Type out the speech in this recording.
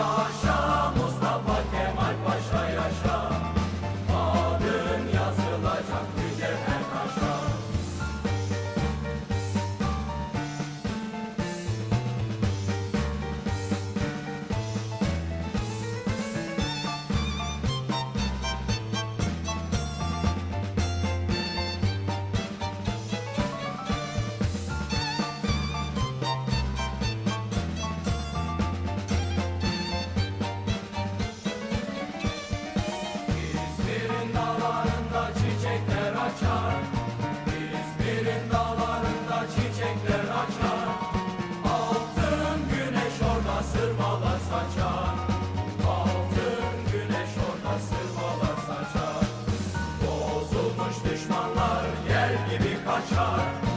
your açar.